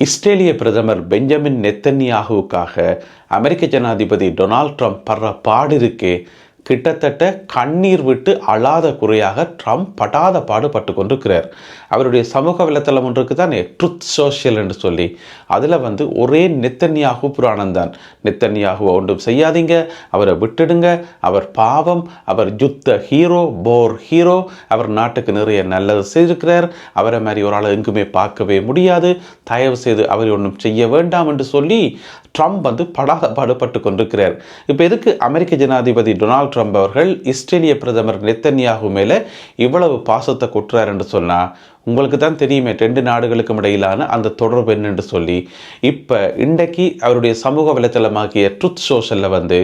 இஸ்ரேலிய பிரதமர் பெஞ்சமின் நெத்தன்யாகுவுக்காக அமெரிக்க ஜனாதிபதி டொனால்ட் ட்ரம்ப் படுற பாடு இருக்கே கிட்டத்தட்ட கண்ணீர் விட்டு அழாத குறையாக ட்ரம்ப் படாத பாடுபட்டு கொண்டிருக்கிறார். அவருடைய சமூக வலைத்தளம் ஒன்று இருக்குது ட்ருத் சோஷியல் என்று சொல்லி அதில் வந்து ஒரே நெத்தன்யாகு புராணம் தான். நெத்தன்யாகுவை ஒன்றும் செய்யாதீங்க அவரை விட்டுடுங்க அவர் பாவம் அவர் யுத்த ஹீரோ போர் ஹீரோ அவர் நாட்டுக்கு நிறைய நல்லது செய்திருக்கிறார் அவரை மாதிரி ஒரு ஆளை எங்குமே பார்க்கவே முடியாது தயவு செய்து அவரை ஒன்றும் செய்ய வேண்டாம் என்று சொல்லி ட்ரம்ப் வந்து படாத பாடுபட்டு கொண்டிருக்கிறார். இப்போ எதுக்கு அமெரிக்க ஜனாதிபதி டொனால்ட் ட்ரம்ப் அவர்கள் இஸ்ரேலிய பிரதமர் நெத்தன்யாகு மேலே இவ்வளவு பாசத்தை கொட்டுறார் என்று சொன்னால் உங்களுக்கு தான் தெரியுமே ரெண்டு நாடுகளுக்கும் இடையிலான அந்த தொடர்பு என்னென்று சொல்லி. இப்போ இன்றைக்கு அவருடைய சமூக வலைத்தளமாகிய ட்ருத் சோஷலில் வந்து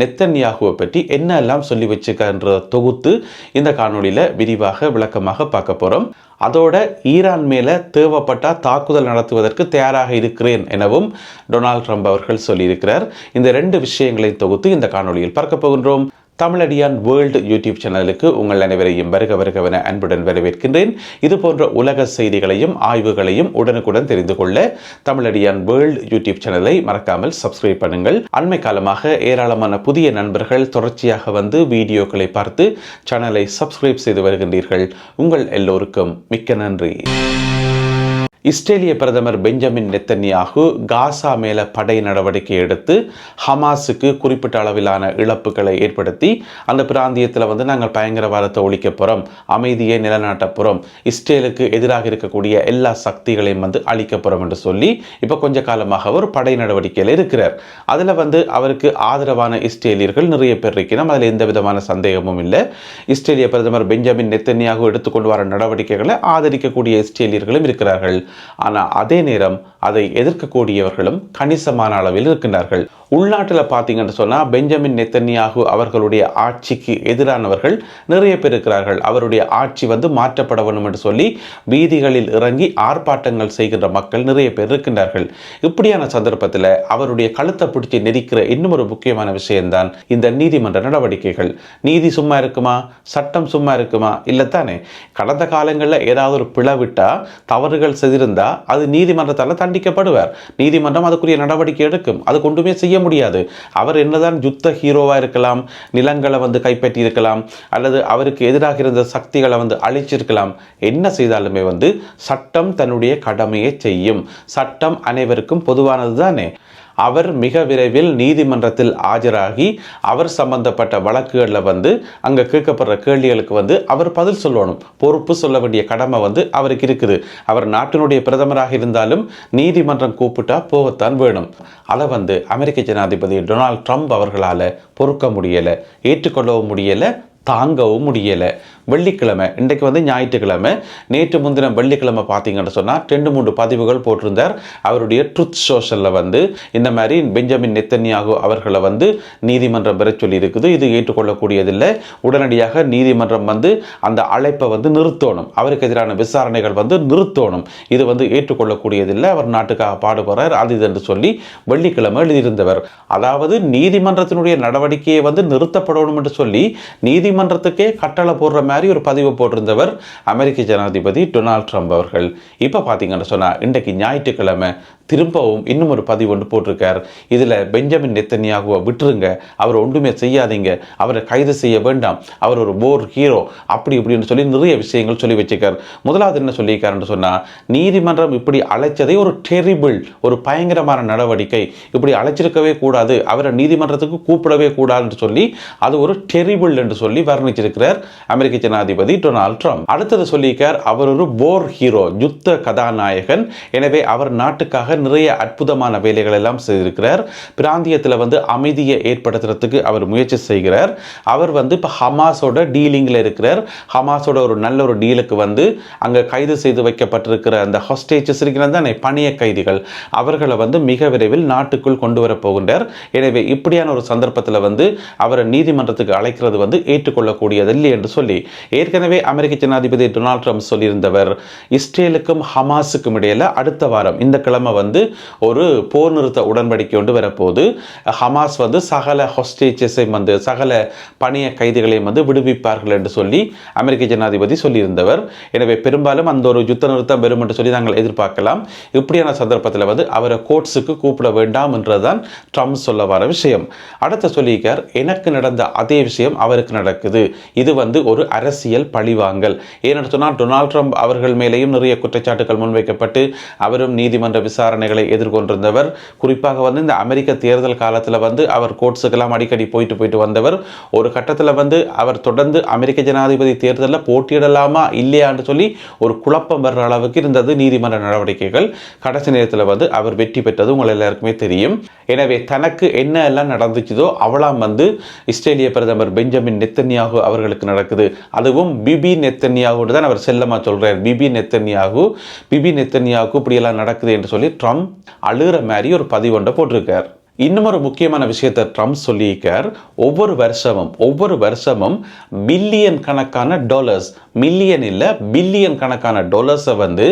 நெத்தன்யாகுவை பற்றி என்ன எல்லாம் சொல்லி வச்சுக்கன்ற தொகுத்து இந்த காணொளியில் விரிவாக விளக்கமாக பார்க்க போகிறோம் அதோட ஈரான் மேலே தேவைப்பட்டால் தாக்குதல் நடத்துவதற்கு தயாராக இருக்கிறேன் எனவும் டொனால்ட் ட்ரம்ப் அவர்கள் சொல்லியிருக்கிறார். இந்த ரெண்டு விஷயங்களை தொகுத்து இந்த காணொளியில் பார்க்க போகின்றோம். தமிழடியான் வேர்ல்டு யூடியூப் சேனலுக்கு உங்கள் அனைவரையும் வருக வருகவென அன்புடன் வரவேற்கின்றேன். இது போன்ற உலக செய்திகளையும் ஆய்வுகளையும் உடனுக்குடன் தெரிந்து கொள்ள தமிழடியான் வேர்ல்டு யூடியூப் சேனலை மறக்காமல் சப்ஸ்கிரைப் பண்ணுங்கள். அண்மை காலமாக ஏராளமான புதிய நண்பர்கள் தொடர்ச்சியாக வந்து வீடியோக்களை பார்த்து சேனலை சப்ஸ்கிரைப் செய்து வருகின்றீர்கள். உங்கள் எல்லோருக்கும் மிக்க நன்றி. இஸ்ரேலிய பிரதமர் பெஞ்சமின் நெத்தன்யாகு காசா மேலே படை நடவடிக்கை எடுத்து ஹமாஸுக்கு குறிப்பிட்ட அளவிலான இழப்புகளை ஏற்படுத்தி அந்த பிராந்தியத்தில் வந்து நாங்கள் பயங்கரவாதத்தை ஒழிக்க போகிறோம் அமைதியை நிலநாட்ட போகிறோம் இஸ்ரேலுக்கு எதிராக இருக்கக்கூடிய எல்லா சக்திகளையும் வந்து அழிக்க போகிறோம் என்று சொல்லி இப்போ கொஞ்ச காலமாக அவர் படை நடவடிக்கையில் இருக்கிறார். அதில் வந்து அவருக்கு ஆதரவான இஸ்ரேலியர்கள் நிறைய பேர் இருக்கிறோம் அதில் எந்த விதமான சந்தேகமும் இல்லை. இஸ்ரேலிய பிரதமர் பெஞ்சமின் நெத்தன்யாகு எடுத்துக்கொண்டு வர நடவடிக்கைகளை ஆதரிக்கக்கூடிய இஸ்ரேலியர்களும் இருக்கிறார்கள். ஆனால் அதே நேரம் அதை எதிர்க்கக்கூடியவர்களும் கணிசமான அளவில் இருக்கின்றார்கள். உள்நாட்டில் பார்த்தீங்கன்னு சொன்னால் பெஞ்சமின் நெத்தன்யாகு அவர்களுடைய ஆட்சிக்கு எதிரானவர்கள் நிறைய பேர் இருக்கிறார்கள். அவருடைய ஆட்சி வந்து மாற்றப்பட வேண்டும் என்று சொல்லி வீதிகளில் இறங்கி ஆர்ப்பாட்டங்கள் செய்கின்ற மக்கள் நிறைய பேர் இருக்கின்றார்கள். இப்படியான சந்தர்ப்பத்தில் அவருடைய கழுத்தை பிடிச்சி நெரிக்கிற இன்னும் ஒரு முக்கியமான விஷயம்தான் இந்த நீதிமன்ற நடவடிக்கைகள். நீதி சும்மா இருக்குமா? சட்டம் சும்மா இருக்குமா? இல்லைத்தானே? கடந்த காலங்களில் ஏதாவது ஒரு பிளவிட்டால் தவறுகள் செதிருந்தால் அது நீதிமன்றத்தால் தண்டிக்கப்படுவார். நீதிமன்றம் அதுக்குரிய நடவடிக்கை எடுக்கும். அது கொண்டுமே செய்ய முடியாது. அவர் என்னதான் யுத்த ஹீரோவாக இருக்கலாம் நிலங்களை வந்து கைப்பற்றி இருக்கலாம் அல்லது அவருக்கு எதிராக இருந்த சக்திகளை வந்து அழிச்சிருக்கலாம். என்ன செய்தாலுமே வந்து சட்டம் தன்னுடைய கடமையை செய்யும். சட்டம் அனைவருக்கும் பொதுவானது தானே அவர் மிக விரைவில் நீதிமன்றத்தில் ஆஜராகி அவர் சம்பந்தப்பட்ட வழக்குகளில் வந்து அங்கே கேட்கப்படுற கேள்விகளுக்கு வந்து அவர் பதில் சொல்லணும். பொறுப்பு சொல்ல வேண்டிய கடமை வந்து அவருக்கு இருக்குது. அவர் நாட்டினுடைய பிரதமராக இருந்தாலும் நீதிமன்றம் கூப்பிட்டா போகத்தான் வேணும். அதை வந்து அமெரிக்க ஜனாதிபதி டொனால்ட் ட்ரம்ப் அவர்களால் பொறுக்க முடியலை ஏற்றுக்கொள்ளவும் முடியலை தாங்கவும் முடியலை. வெள்ளிக்கிழமை இன்றைக்கு வந்து ஞாயிற்றுக்கிழமை. நேற்று முன்தினம் வெள்ளிக்கிழமை பார்த்தீங்கன்னு சொன்னால் ரெண்டு மூன்று பதிவுகள் போட்டிருந்தார். அவருடைய ட்ருத் சோஷலில் வந்து இந்த மாதிரி பெஞ்சமின் நெத்தன்யாகு அவர்களை வந்து நீதிமன்றம் பெற சொல்லி இருக்குது இது ஏற்றுக்கொள்ளக்கூடியதில்லை. உடனடியாக நீதிமன்றம் வந்து அந்த அழைப்பை வந்து நிறுத்தணும். அவருக்கு எதிரான விசாரணைகள் வந்து நிறுத்தணும். இது வந்து ஏற்றுக்கொள்ளக்கூடியதில்லை. அவர் நாட்டுக்காக பாடுபடுறார். அது இது என்று சொல்லி வெள்ளிக்கிழமை எழுதியிருந்தவர். அதாவது நீதிமன்றத்தினுடைய நடவடிக்கையை வந்து நிறுத்தப்படணும் என்று சொல்லி நீதிமன்றத்துக்கே கட்டளை போடுற மாதிரி ஒரு பதிவு போட்டிருந்தவர் அமெரிக்க ஜனாதிபதி டொனால்ட் ட்ரம்ப் அவர்கள். இப்போ பார்த்தீங்கன்னு சொன்னால் இன்றைக்கு ஞாயிற்றுக்கிழமை திரும்பவும் இன்னும் ஒரு பதிவு ஒன்று போட்டிருக்கார். இதில் பெஞ்சமின் நெத்தனியாகவோ விட்டுருங்க. அவர் ஒன்றுமே செய்யாதீங்க. அவரை கைது செய்ய வேண்டாம். அவர் ஒரு போர் ஹீரோ அப்படி இப்படின்னு சொல்லி நிறைய விஷயங்கள் சொல்லி வச்சுக்கார் முதலாவது என்ன சொல்லியிருக்காருன்னு சொன்னால் நீதிமன்றம் இப்படி அழைச்சதே ஒரு டெரிபிள் ஒரு பயங்கரமான நடவடிக்கை. இப்படி அழைச்சிருக்கவே கூடாது. அவரை நீதிமன்றத்துக்கு கூப்பிடவே கூடாதுன்னு சொல்லி அது ஒரு டெரிபிள் என்று சொல்லி வர்ணிச்சிருக்கிறார் அமெரிக்க ஜனாதிபதி டொனால்ட் ட்ரம்ப். அடுத்தது சொல்லியிருக்கார் அவர் ஒரு போர் ஹீரோ யுத்த கதாநாயகன். எனவே அவர் நாட்டுக்காக நிறைய அற்புதமான வேலைகள் எல்லாம் செய்திருக்கிறார். பிராந்தியத்தில் வந்து அமைதியை ஏற்படுத்துறதுக்கு அவர் முயற்சி செய்கிறார். அவர் வந்து இப்போ ஹமாஸோட டீலிங்கில் இருக்கிறார். ஹமாஸோட ஒரு நல்ல ஒரு டீலுக்கு வந்து அங்கே கைது செய்து வைக்கப்பட்டிருக்கிற அந்த ஹாஸ்டேஜஸ் இருக்கிற தானே பணிய கைதிகள் அவர்களை வந்து மிக விரைவில் நாட்டுக்குள் கொண்டு வர போகின்றார். எனவே இப்படியான ஒரு சந்தர்ப்பத்தில் வந்து அவரை நீதிமன்றத்துக்கு அழைக்கிறது வந்து ஏற்றுக்கொள்ளக்கூடியதில்லை என்று சொல்லி ஏற்கனவே அமெரிக்க ஜனாதிபதி டொனால்ட் ட்ரம்ப் சொல்லியிருந்தவர் இஸ்ரேலுக்கும் ஹமாஸுக்கும் இடையில அடுத்த வாரம் இந்த கிழமை வந்து ஒரு போர் நிறுத்த உடன்படிக்கை கொண்டு வரப்போது ஹமாஸ் வந்து சகல ஹொஸ்டேஜஸையும் வந்து சகல பணிய கைதிகளையும் வந்து விடுவிப்பார்கள் என்று சொல்லி அமெரிக்க ஜனாதிபதி சொல்லியிருந்தவர். எனவே பெரும்பாலும் அந்த ஒரு யுத்த நிறுத்தம் வரும் என்று சொல்லி நாங்கள் எதிர்பார்க்கலாம். இப்படியான சந்தர்ப்பத்தில் வந்து அவரை கோட்ஸுக்கு கூப்பிட வேண்டாம் என்றுதான் ட்ரம்ப் சொல்ல வர விஷயம். அடுத்த சொல்லியிருக்கார் எனக்கு நடந்த அதே விஷயம் அவருக்கு நடக்குது. இது வந்து ஒரு அரசியல் பழிவாங்கல். ஏன்னு சொன்னால் டொனால்ட் ட்ரம்ப் அவர்கள் மேலேயும் நிறைய குற்றச்சாட்டுகள் முன்வைக்கப்பட்டு அவரும் நீதிமன்ற விசாரணை விசாரணைகளை எதிர்கொண்டிருந்தவர். குறிப்பாக வந்து இந்த அமெரிக்க தேர்தல் காலத்தில் வந்து அவர் கோட்ஸுக்கெல்லாம் அடிக்கடி போயிட்டு போயிட்டு வந்தவர். ஒரு கட்டத்தில் வந்து அவர் தொடர்ந்து அமெரிக்க ஜனாதிபதி தேர்தலில் போட்டியிடலாமா இல்லையான்னு சொல்லி ஒரு குழப்பம் வர்ற அளவுக்கு இருந்தது நீதிமன்ற நடவடிக்கைகள். கடைசி நேரத்தில் வந்து அவர் வெற்றி பெற்றது உங்கள் எல்லாருக்குமே தெரியும். எனவே தனக்கு என்ன எல்லாம் நடந்துச்சுதோ அவளாம் வந்து இஸ்ரேலிய பிரதமர் பெஞ்சமின் நெத்தன்யாகு அவர்களுக்கு நடக்குது. அதுவும் பிபி நெத்தன்யாகுன்னு தான் அவர் செல்லமாக சொல்கிறார் பிபி நெத்தன்யாகு பிபி நெத்தன்யாகு இப்படியெல்லாம் நடக்குது என்று சொல்லி ட்ரம்ப் அழுகிற மாதிரி ஒரு பதிவு ஒன்றை போட்டிருக்கார். இன்னும் ஒரு முக்கியமான விஷயத்தை ட்ரம்ப் சொல்லியிருக்கார். ஒவ்வொரு வருஷமும் ஒவ்வொரு வருஷமும் பில்லியன் கணக்கான டாலர்ஸ் மில்லியன் இல்லை பில்லியன் கணக்கான டாலர்ஸை வந்து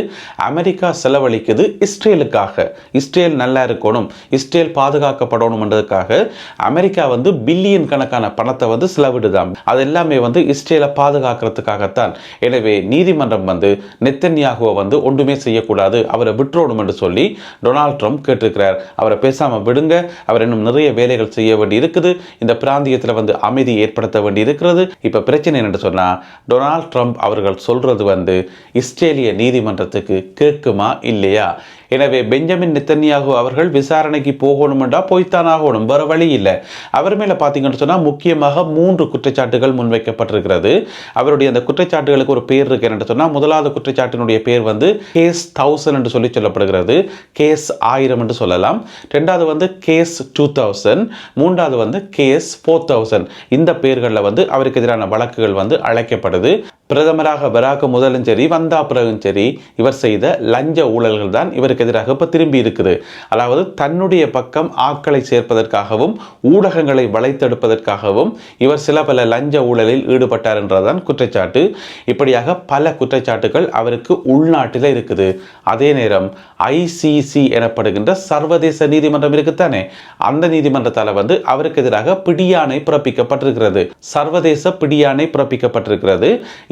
அமெரிக்கா செலவழிக்குது இஸ்ரேலுக்காக. இஸ்ரேல் நல்லா இருக்கணும் இஸ்ரேல் பாதுகாக்கப்படணும்ன்றதுக்காக அமெரிக்கா வந்து பில்லியன் கணக்கான பணத்தை வந்து செலவிடுதாம் அது எல்லாமே வந்து இஸ்ரேலை பாதுகாக்கிறதுக்காகத்தான். எனவே நீதிமன்றம் வந்து நெத்தன்யாகுவை வந்து ஒன்றுமே செய்யக்கூடாது அவரை விட்டுறணும் என்று சொல்லி டொனால்ட் ட்ரம்ப் கேட்டிருக்கிறார். அவரை பேசாமல் விடுங்க அவர் இன்னும் நிறைய வேலைகள் செய்ய வேண்டி இருக்குது இந்த பிராந்தியத்தில் வந்து அமைதி ஏற்படுத்த வேண்டி இருக்கிறது இப்போ பிரச்சனை என்னென்று சொன்னால் டொனால்ட் ட்ரம்ப் அவர்கள் சொல்றது வந்து இஸ்ரேலிய நீதிமன்றத்துக்கு கேட்குமா இல்லையா? எனவே பெஞ்சமின் நித்தன்யாகு அவர்கள் விசாரணைக்கு போகணுமெண்டா போய்த்தான் ஆகணும் வழி இல்லை. அவர் மேலே பார்த்தீங்கன்னு சொன்னால் முக்கியமாக மூன்று குற்றச்சாட்டுகள் முன்வைக்கப்பட்டிருக்கிறது. அவருடைய அந்த குற்றச்சாட்டுகளுக்கு ஒரு பேர் இருக்கு என்று சொன்னால் முதலாவது குற்றச்சாட்டினுடைய பேர் வந்து கேஸ் தௌசண்ட் என்று சொல்லி சொல்லப்படுகிறது. கேஸ் ஆயிரம் என்று சொல்லலாம். ரெண்டாவது வந்து கேஸ் டூ தௌசண்ட் மூன்றாவது வந்து கேஸ் ஃபோர் தௌசண்ட் இந்த பேர்களில் வந்து அவருக்கு எதிரான வழக்குகள் வந்து அழைக்கப்படுது. பிரதமராக வராக முதலும் சரி வந்தா பிறகும் சரி இவர் செய்த லஞ்ச ஊழல்கள் தான் இவருக்கு எதிராக இப்போ திரும்பி இருக்குது. அதாவது தன்னுடைய பக்கம் ஆட்களை சேர்ப்பதற்காகவும் ஊடகங்களை வளைத்தெடுப்பதற்காகவும் இவர் சில பல லஞ்ச ஊழலில் ஈடுபட்டார் என்றதான் குற்றச்சாட்டு. இப்படியாக பல குற்றச்சாட்டுகள் அவருக்கு உள்நாட்டில் இருக்குது. அதே நேரம் ஐசிசி எனப்படுகின்ற சர்வதேச நீதிமன்றம் இருக்குத்தானே? அந்த நீதிமன்றத்தால் வந்து அவருக்கு எதிராக பிடியாணை பிறப்பிக்கப்பட்டிருக்கிறது. சர்வதேச பிடியாணை பிறப்பிக்கப்பட்டிருக்கிறது.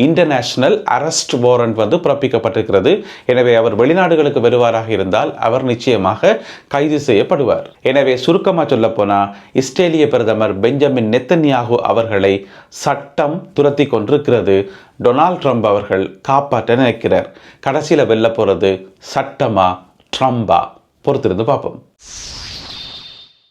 இன்டர்நேஷனல் அரெஸ்ட் வாரண்ட் வந்து பிறப்பிக்கப்பட்டிருக்கிறது. எனவே அவர் வெளிநாடுகளுக்கு வருவாராக இருந்தால் அவர் நிச்சயமாக கைது செய்யப்படுவார். எனவே சுருக்கமாக சொல்ல போனா இஸ்ரேலிய பிரதமர் பெஞ்சமின் நெத்தன்யாகு அவர்களை சட்டம் துரத்தி கொண்டிருக்கிறது டொனால்ட் ட்ரம்ப் அவர்கள் காப்பாற்ற நினைக்கிறார். கடைசியில் வெல்ல போறது சட்டமா ட்ரம்பா? பொறுத்திருந்து பார்ப்போம்.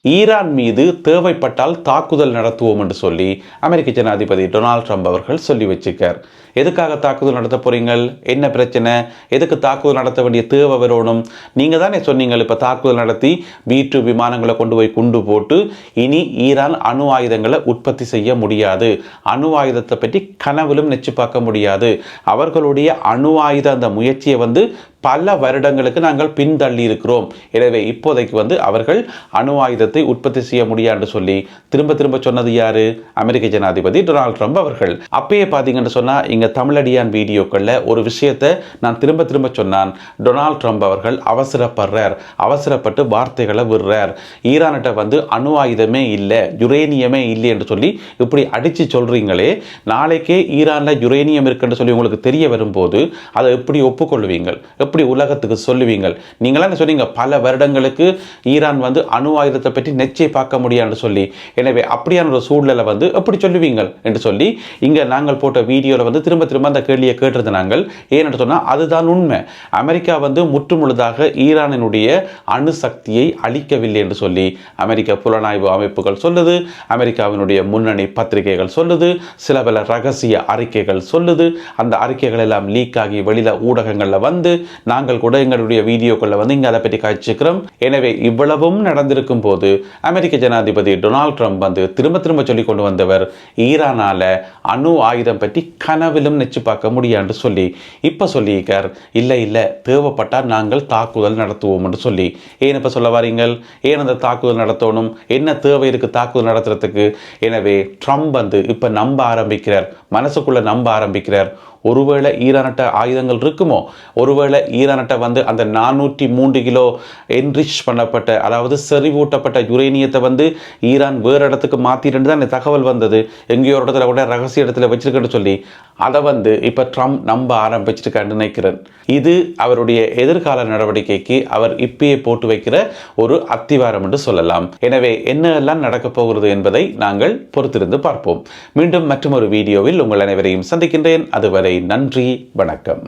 ஈரான் மீது தேவைப்பட்டால் தாக்குதல் நடத்துவோம் என்று சொல்லி அமெரிக்க ஜனாதிபதி டொனால்ட் ட்ரம்ப் அவர்கள் சொல்லி வச்சிருக்கார். எதுக்காக தாக்குதல் நடத்த போகிறீங்கள் என்ன பிரச்சனை? எதுக்கு தாக்குதல் நடத்த வேண்டிய தேவை வரணும் நீங்கள் தானே சொன்னீங்க இப்போ தாக்குதல் நடத்தி வீட்டு விமானங்களை கொண்டு போய் குண்டு போட்டு இனி ஈரான் அணு ஆயுதங்களை உற்பத்தி செய்ய முடியாது. அணு ஆயுதத்தை பற்றி கனவிலும் நெச்சு பார்க்க முடியாது. அவர்களுடைய அணு ஆயுத அந்த முயற்சியை வந்து பல வருடங்களுக்கு நாங்கள் பின்தள்ளி இருக்கிறோம். எனவே இப்போதைக்கு வந்து அவர்கள் அணு ஆயுதத்தை உற்பத்தி செய்ய முடியாது சொல்லி திரும்ப திரும்ப சொன்னது யாரு? அமெரிக்க ஜனாதிபதி டொனால்ட் ட்ரம்ப் அவர்கள். அப்பயே பார்த்தீங்கன்னு சொன்னால் இங்கே தமிழடியான் வீடியோக்களில் ஒரு விஷயத்தை நான் திரும்ப திரும்ப சொன்னான். டொனால்ட் ட்ரம்ப் அவர்கள் அவசரப்படுறார். அவசரப்பட்டு வார்த்தைகளை விடுறார். ஈரான்கிட்ட வந்து அணு ஆயுதமே இல்லை யுரேனியமே இல்லை என்று சொல்லி இப்படி அடித்து சொல்கிறீங்களே நாளைக்கே ஈரானில் யுரேனியம் இருக்குன்னு சொல்லி உங்களுக்கு தெரிய வரும்போது அதை எப்படி ஒப்புக்கொள்வீங்கள்? எப்படி உலகத்துக்கு சொல்லுவீங்கள்? நீங்களாம் என்ன சொன்னீங்க பல வருடங்களுக்கு ஈரான் வந்து அணு ஆயுதத்தை பற்றி நெச்சை பார்க்க முடியாதுன்னு சொல்லி. எனவே அப்படியான ஒரு சூழ்நிலை வந்து எப்படி சொல்லுவீங்கள்? என்று சொல்லி இங்கே நாங்கள் போட்ட வீடியோவில் வந்து திரும்ப திரும்ப திரும்ப அந்த கேள்வியை கேட்டிருந்த நாங்கள். ஏன்னு சொன்னால் அதுதான் உண்மை. அமெரிக்கா வந்து முற்றுமுழுதாக ஈரானினுடைய அணுசக்தியை அளிக்கவில்லை என்று சொல்லி அமெரிக்க புலனாய்வு அமைப்புகள் சொல்லுது அமெரிக்காவினுடைய முன்னணி பத்திரிகைகள் சொல்லுது சில பல ரகசிய அறிக்கைகள் சொல்லுது. அந்த அறிக்கைகள் எல்லாம் லீக் ஆகி வெளியில் ஊடகங்களில் வந்து நாங்கள் கூட எங்களுடைய வீடியோக்களில் வந்து இங்கே அதை பற்றி காய்ச்சிக்கிறோம் எனவே இவ்வளவும் நடந்திருக்கும் போது அமெரிக்க ஜனாதிபதி டொனால்ட் ட்ரம்ப் வந்து திரும்ப திரும்ப சொல்லி கொண்டு வந்தவர் ஈரானால் அணு ஆயுதம் பற்றி கனவில் கனவிலும் நெச்சு பார்க்க முடியான்னு சொல்லி இப்போ சொல்லியிருக்கார். இல்லை இல்லை தேவைப்பட்டால் நாங்கள் தாக்குதல் நடத்துவோம் என்று சொல்லி. ஏன் இப்போ சொல்ல வரீங்கள்? ஏன் அந்த தாக்குதல் நடத்தணும்? என்ன தேவை இருக்கு தாக்குதல் நடத்துறதுக்கு? எனவே ட்ரம்ப் வந்து இப்போ நம்ப ஆரம்பிக்கிறார். மனசுக்குள்ள நம்ப ஆரம்பிக்கிறார். ஒருவேளை ஈரானட்ட ஆயுதங்கள் இருக்குமோ? ஒருவேளை ஈரானட்ட வந்து அந்த நானூற்றி மூன்று கிலோ என்ரிச் பண்ணப்பட்ட அதாவது செறிவூட்டப்பட்ட யுரேனியத்தை வந்து ஈரான் வேறு இடத்துக்கு மாற்றிட்டு தான் இந்த தகவல் வந்தது. எங்கேயோ ஒரு இடத்துல கூட ரகசிய இடத்துல வச்சிருக்கேன்னு சொல்லி. அதை வந்து இப்போ ட்ரம்ப் நம்ப ஆரம்பிச்சிருக்கான்னு நினைக்கிறேன். இது அவருடைய எதிர்கால நடவடிக்கைக்கு அவர் இப்பயே போட்டு வைக்கிற ஒரு அத்திவாரம் என்று சொல்லலாம். எனவே என்னெல்லாம் நடக்கப் போகிறது என்பதை நாங்கள் பொறுத்திருந்து பார்ப்போம். மீண்டும் மற்றும் ஒரு வீடியோவில் உங்கள் அனைவரையும் சந்திக்கின்றேன். அதுவரை நன்றி வணக்கம்.